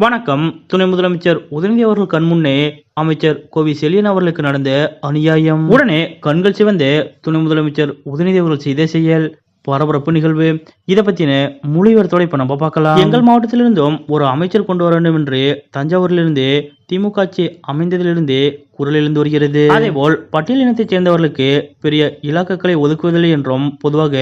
வணக்கம். துணை முதலமைச்சர் உதயநிதி அவர்கள் கண்முன்னே அமைச்சர் கோவி செழியன் அவர்களுக்கு நடந்த அநியாயம். உடனே கண்கள் சிவந்து துணை முதலமைச்சர் உதயநிதி அவர்கள் செய்த செயல். பரபரப்பு நிகழ்வு. இதை பத்தின முழு இப்ப நம்ம பார்க்கலாம். எங்கள் மாவட்டத்திலிருந்தும் ஒரு அமைச்சர் கொண்டு வர வேண்டும் என்று தஞ்சாவூரிலிருந்து திமுக ஆட்சி அமைந்ததிலிருந்தே குரல் எழுந்து வருகிறது. அதேபோல் பட்டியல் இனத்தைச் சேர்ந்தவர்களுக்கு பெரிய இலாக்காக்களை ஒதுக்குவதில்லை என்றும் பொதுவாக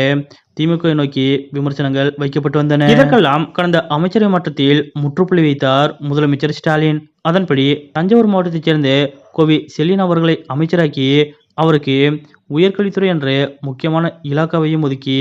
திமுக நோக்கி விமர்சனங்கள் வைக்கப்பட்டு வந்தன. இதற்கெல்லாம் கடந்த அமைச்சரவை மாற்றத்தில் முற்றுப்புள்ளி வைத்தார் முதலமைச்சர் ஸ்டாலின். அதன்படி தஞ்சாவூர் மாவட்டத்தைச் சேர்ந்த கோவி செல்லின் அவர்களை அமைச்சராக்கி அவருக்கு உயர்கல்வித்துறை என்ற முக்கியமான இலாக்காவையும் ஒதுக்கி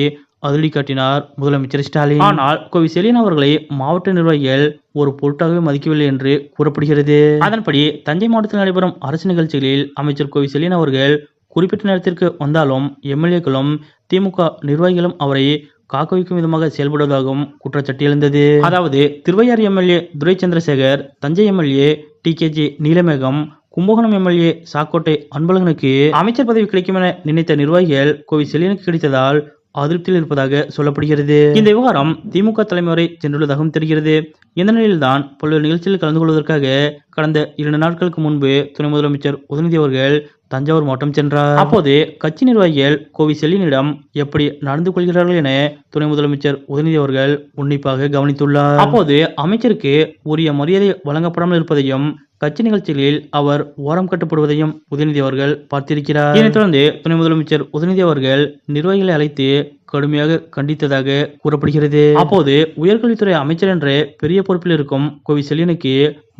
அதிரடி காட்டினார் முதலமைச்சர் ஸ்டாலின். ஆனால் கோவி செலின் அவர்களை மாவட்ட நிர்வாகிகள் ஒரு பொருட்டாகவே மதிக்கவில்லை என்று கூறப்படுகிறது. அதன்படி தஞ்சை மாவட்டத்தில் நடைபெறும் அரசு நிகழ்ச்சிகளில் அமைச்சர் கோவி செலின் அவர்கள் குறிப்பிட்ட நேரத்திற்கு வந்தாலும் எம்எல்ஏக்களும் திமுக நிர்வாகிகளும் அவரை காக்க வைக்கும் விதமாக செயல்படுவதாகவும் குற்றச்சாட்டு எழுந்தது. அதாவது Thiruvaiyaru MLA Durai Chandrasekar Thanjai MLA T K G Neelamegam Kumbakonam MLA Sakkottai அன்பழகனுக்கு அமைச்சர் பதவி கிடைக்கும் என நினைத்த நிர்வாகிகள் கோவில் செலியனுக்கு கிடைத்ததால் அதிருப்தியில் இருப்பதாக சொல்லப்படுகிறது. இந்த விவகாரம் திமுக தலைமுறை சென்றுள்ளதாகவும் தெரிகிறது. இந்த நிலையில்தான் பல்வேறு நிகழ்ச்சியில் கலந்து கொள்வதற்காக கடந்த இரண்டு நாட்களுக்கு முன்பு துணை முதலமைச்சர் உதயநிதி அவர்கள் தஞ்சாவூர் மாவட்டம் சென்றார் அப்போது கட்சி நிர்வாகிகள் கோவி செல்லினிடம் எப்படி நடந்து கொள்கிறார்கள் என துணை முதலமைச்சர் உதயநிதி அவர்கள் உன்னிப்பாக கவனித்துள்ளார். அப்போது அமைச்சருக்கு உரிய மரியாதை வழங்கப்படாமல் இருப்பதையும் கட்சி நிகழ்ச்சிகளில் அவர் ஓரம் கட்டப்படுவதையும் உதயநிதி அவர்கள் பார்த்திருக்கிறார். இதனைத் தொடர்ந்து துணை முதலமைச்சர் உதயநிதி அவர்கள் நிர்வாகிகளை அழைத்து கடுமையாக கண்டித்ததாக கூறப்படுகிறது. அப்போது உயர்கல்வித்துறை அமைச்சர் என்ற பெரிய பொறுப்பில் இருக்கும் கோவி செல்லியனுக்கு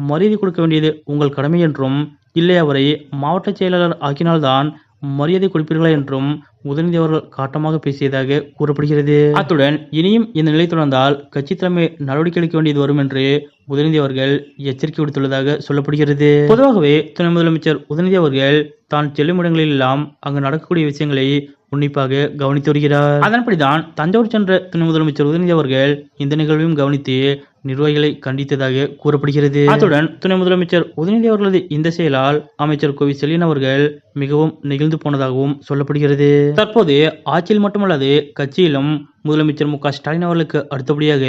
மரியாதை கொடுக்க வேண்டியது உங்கள் கடமை என்றும் இல்லை அவரை மாவட்ட செயலாளர் ஆக்கினால்தான் மரியாதை கொடுப்பீர்களா என்றும் உதயநிதி அவர்கள் காட்டமாக பேசியதாக கூறப்படுகிறது. அத்துடன் இனியும் இந்த நிலை தொடர்ந்தால் கட்சி தலைமை நடவடிக்கை எடுக்க வேண்டியது வரும் என்று உதயநிதி அவர்கள் எச்சரிக்கை விடுத்துள்ளதாக சொல்லப்படுகிறது. பொதுவாகவே துணை முதலமைச்சர் உதயநிதி அவர்கள் தான் செல்லும் இடங்களில் எல்லாம் அங்கு நடக்கக்கூடிய விஷயங்களை உன்னிப்பாக கவனித்து வருகிறார். அதன்படிதான் தஞ்சாவூர் சென்ற துணை முதலமைச்சர் உதயநிதி அவர்கள் இந்த நிகழ்வையும் கவனித்து நிர்வாகிகளை கண்டித்ததாக கூறப்படுகிறது. அத்துடன் துணை முதலமைச்சர் உதயநிதி அவர்களது இந்த செயலால் அமைச்சர் கோவி செல்லியன் அவர்கள் மிகவும் நெகிழ்ந்து போனதாகவும் சொல்லப்படுகிறது. தற்போது ஆட்சியில் மட்டுமல்லாது கட்சியிலும் முதலமைச்சர் மு க ஸ்டாலின் அவர்களுக்கு அடுத்தபடியாக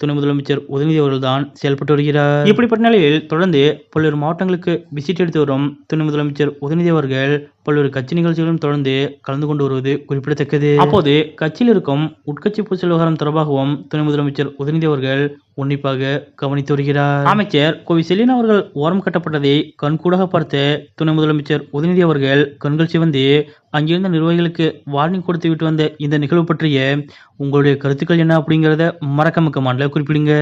துணை முதலமைச்சர் உதயநிதி அவர்கள்தான் செயல்பட்டு வருகிறார். இப்படிப்பட்ட நிலையில் தொடர்ந்து பல்வேறு மாவட்டங்களுக்கு விசிட் எடுத்து வரும் துணை முதலமைச்சர் உதயநிதி அவர்கள் பல்வேறு கட்சி நிகழ்ச்சிகளும் தொடர்ந்து கலந்து கொண்டு வருவது குறிப்பிடத்தக்கது. அப்போது கட்சியில் இருக்கும் உட்கட்சி பூசல் விவகாரம் தொடர்பாகவும் துணை முதலமைச்சர் உதயநிதி அவர்கள் உன்னிப்பாக கவனித்து வருகிறார். அமைச்சர் கோவி செல்லின் அவர்கள் ஓரம் கட்டப்பட்டதை கண்கூடாக பார்த்த துணை முதலமைச்சர் உதயநிதி அவர்கள் கண்கள் சிவந்து அங்கிருந்த நிர்வாகிகளுக்கு வார்னிங் கொடுத்து விட்டு வந்த இந்த நிகழ்வு பற்றிய உங்களுடைய கருத்துக்கள் என்ன அப்படிங்கிறத மறக்காம கமாண்ட்ல குறிப்பிடுங்க.